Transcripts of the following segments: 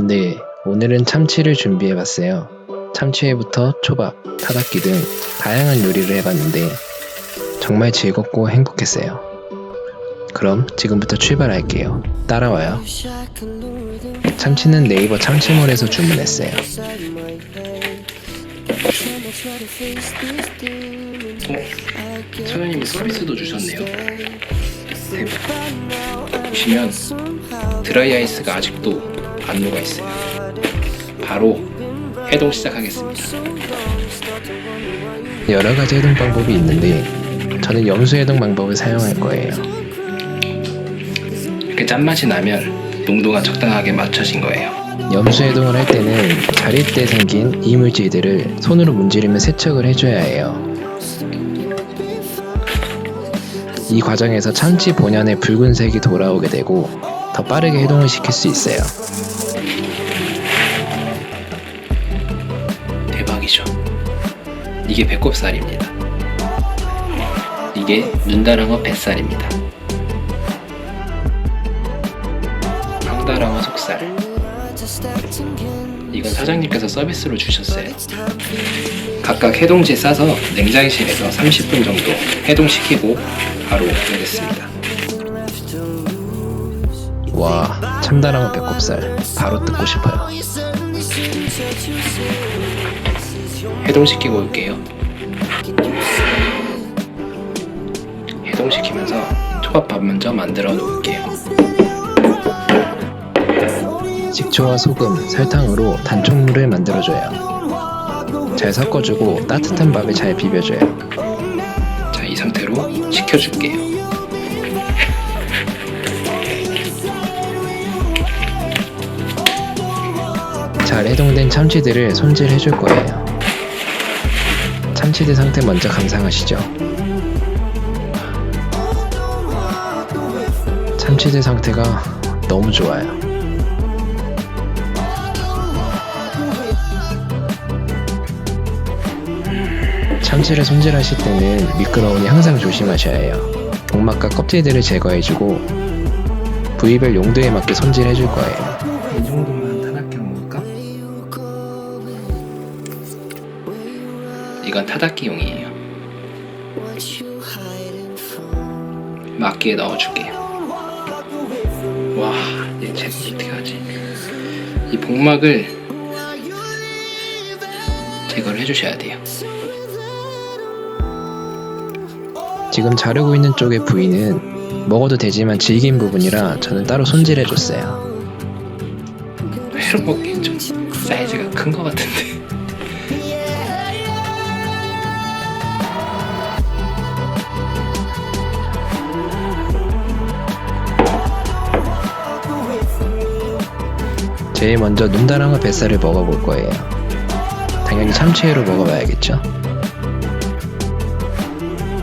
네, 오늘은 참치를 준비해봤어요. 참치회부터 초밥, 타닥기 등 다양한 요리를 해봤는데 정말 즐겁고 행복했어요. 그럼 지금부터 출발할게요. 따라와요. 참치는 네이버 참치몰에서 주문했어요. 사장님이 서비스도 주셨네요. 대박. 보시면 드라이 아이스가 아직도 안 녹아 있어요. 바로 해동 시작하겠습니다. 여러 가지 해동 방법이 있는데 저는 염수 해동 방법을 사용할 거예요. 이렇게 짠맛이 나면 농도가 적당하게 맞춰진 거예요. 염수 해동을 할 때는 자릴 때 생긴 이물질들을 손으로 문지르며 세척을 해줘야 해요. 이 과정에서 참치 본연의 붉은색이 돌아오게 되고 더 빠르게 해동을 시킬 수 있어요. 이게 배꼽살입니다. 이게 눈다랑어 뱃살입니다. 황다랑어 속살. 이건 사장님께서 서비스로 주셨어요. 각각 해동지에 싸서 냉장실에서 30분 정도 해동시키고 바로 먹겠습니다. 와, 참다랑어 배꼽살 바로 뜯고 싶어요. 해동시키고 올게요. 해동시키면서 초밥밥 먼저 만들어 놓을게요. 식초와 소금, 설탕으로 단촛물을 만들어줘요. 잘 섞어주고 따뜻한 밥에 잘 비벼줘요. 자, 이 상태로 식혀줄게요. 잘 해동된 참치들을 손질해 줄 거예요. 참치들 상태 먼저 감상하시죠. 참치들 상태가 너무 좋아요. 참치를 손질하실 때는 미끄러우니 항상 조심하셔야 해요. 복막과 껍질들을 제거해주고 부위별 용도에 맞게 손질해줄 거예요. 이건 타닥기용이에요. 막기에 넣어줄게요. 와, 얘 제거 어떻게 하지? 이 복막을 제거를 해주셔야 돼요. 지금 자르고 있는 쪽의 부위는 먹어도 되지만 질긴 부분이라 저는 따로 손질해줬어요. 회로 먹기엔 좀 사이즈가 큰 것 같은데. 제일 먼저 눈다랑어 뱃살을 먹어볼 거예요. 당연히 참치회로 먹어봐야겠죠?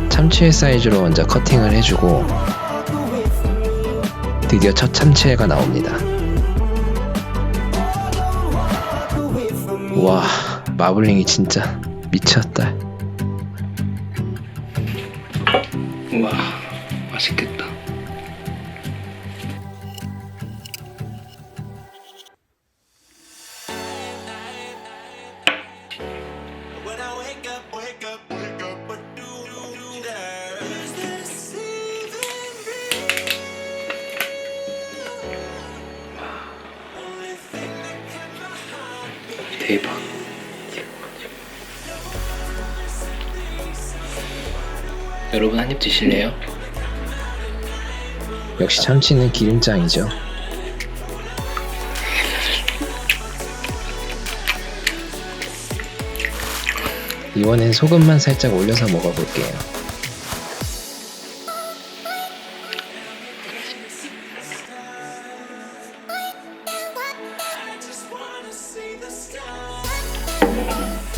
참치회 사이즈로 먼저 커팅을 해주고 드디어 첫 참치회가 나옵니다. 와 마블링이 진짜 미쳤다. 여러분 한 입 드실래요? 역시 참치는 기름장이죠. 이번엔 소금만 살짝 올려서 먹어볼게요.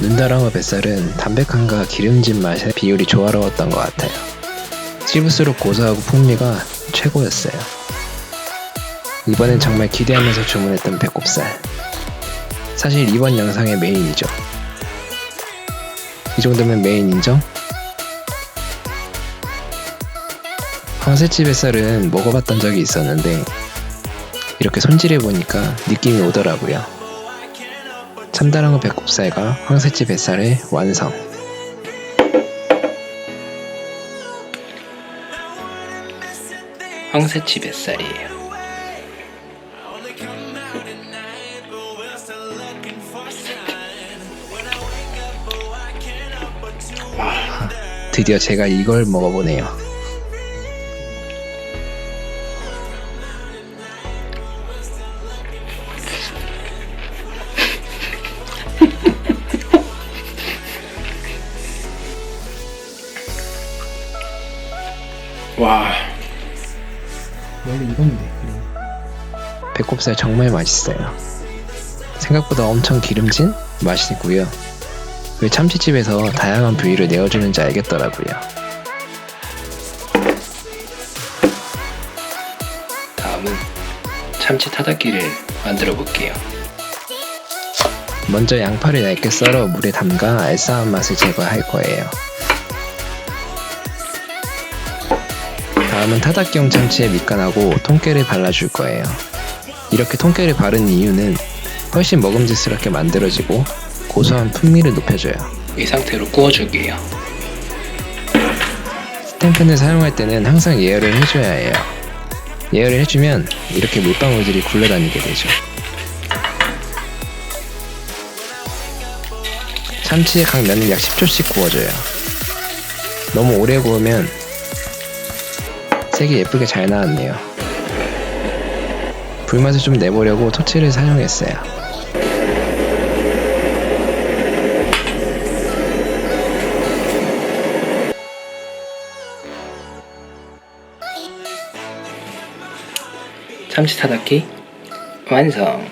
눈다랑어 뱃살은 담백함과 기름진 맛의 비율이 조화로웠던 것 같아요. 씹을수록 고소하고 풍미가 최고였어요. 이번엔 정말 기대하면서 주문했던 배꼽살. 사실 이번 영상의 메인이죠. 이 정도면 메인 인정? 황새치 뱃살은 먹어봤던 적이 있었는데 이렇게 손질해 보니까 느낌이 오더라고요. 참다랑어 배꼽살과 황새치 뱃살의 완성. 황새치 뱃살이에요. 드디어 제가 이걸 먹어보네요. 와, 원래 이건데. 배꼽살 정말 맛있어요. 생각보다 엄청 기름진 맛이고요. 왜 참치집에서 다양한 부위를 내어주는지 알겠더라고요. 다음은 참치 타닥기를 만들어 볼게요. 먼저 양파를 얇게 썰어 물에 담가 알싸한 맛을 제거할 거예요. 다음은 타닥기용 참치에 밑간하고 통깨를 발라줄 거예요. 이렇게 통깨를 바른 이유는 훨씬 먹음직스럽게 만들어지고 고소한 풍미를 높여줘요. 이 상태로 구워줄게요. 스텐팬을 사용할 때는 항상 예열을 해줘야 해요. 예열을 해주면 이렇게 물방울들이 굴러다니게 되죠. 참치의 각 면을 약 10초씩 구워줘요. 너무 오래 구우면 색이 예쁘게 잘 나왔네요. 불맛을 좀 내보려고 토치를 사용했어요. 참치 타닥기 완성.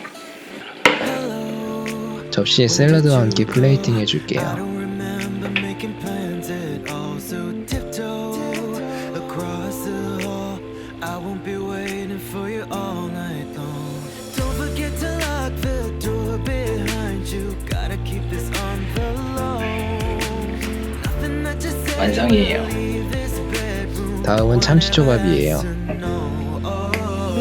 접시에 샐러드와 함께 플레이팅 해줄게요. 완성이에요. 다음은 참치 초밥이에요.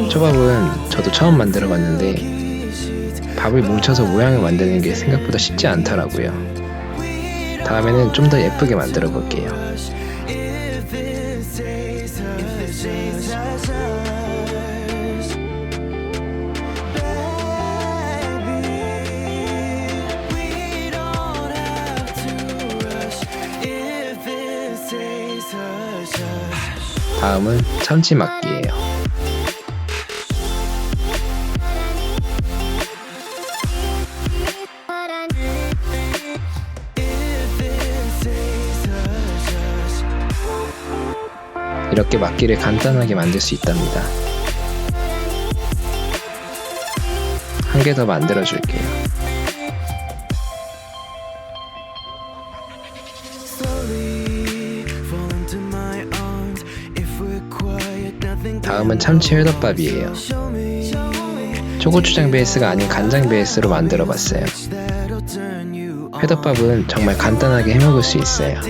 초밥은 저도 처음 만들어 봤는데 밥을 뭉쳐서 모양을 만드는 게 생각보다 쉽지 않더라고요. 다음에는 좀 더 예쁘게 만들어 볼게요. 다음은 참치 막기예요. If it stays hush, hush. 이렇게 막기를 간단하게 만들 수 있답니다. 한 개 더 만들어 줄게요. 다음은 참치 회덮밥이에요. 초고추장 베이스가 아닌 간장 베이스로 만들어 봤어요. 회덮밥은 정말 간단하게 해먹을 수 있어요.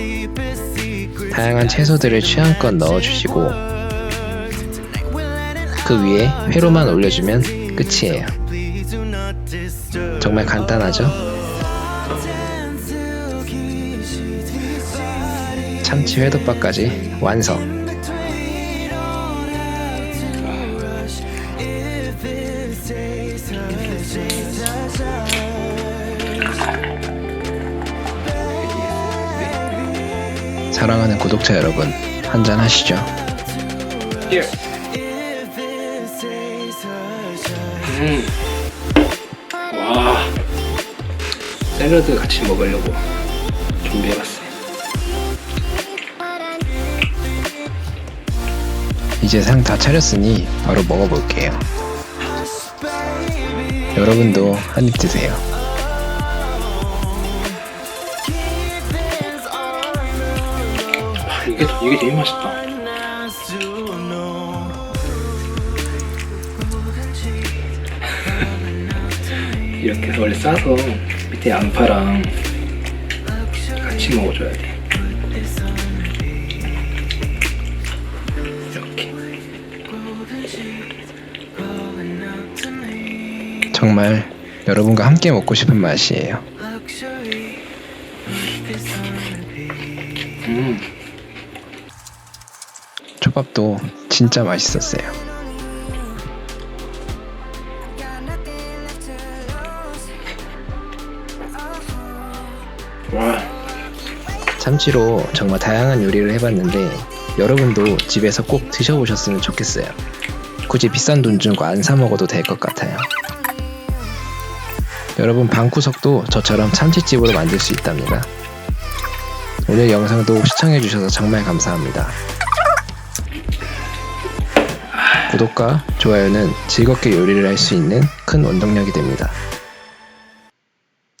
다양한 채소들을 취향껏 넣어주시고 그 위에 회로만 올려주면 끝이에요. 정말 간단하죠? 참치 회덮밥까지 완성. 사랑하는 구독자 여러분, 한잔 하시죠. 예. 음. 와. 샐러드 같이 먹으려고 준비해봤어요. 이제 상 다 차렸으니 바로 먹어볼게요. 여러분도 한 입 드세요. 이게 이게 되게 맛있다. 이렇게 해서 원래 싸서 밑에 양파랑 같이 먹어줘야 돼. 이렇게. 정말 여러분과 함께 먹고 싶은 맛이에요. 음, 초밥도 진짜 맛있었어요. 와, 참치로 정말 다양한 요리를 해봤는데 여러분도 집에서 꼭 드셔보셨으면 좋겠어요. 굳이 비싼 돈 주고 안 사 먹어도 될 것 같아요. 여러분 방구석도 저처럼 참치집으로 만들 수 있답니다. 오늘 영상도 시청해주셔서 정말 감사합니다. 구독과 좋아요는 즐겁게 요리를 할 수 있는 큰 원동력이 됩니다.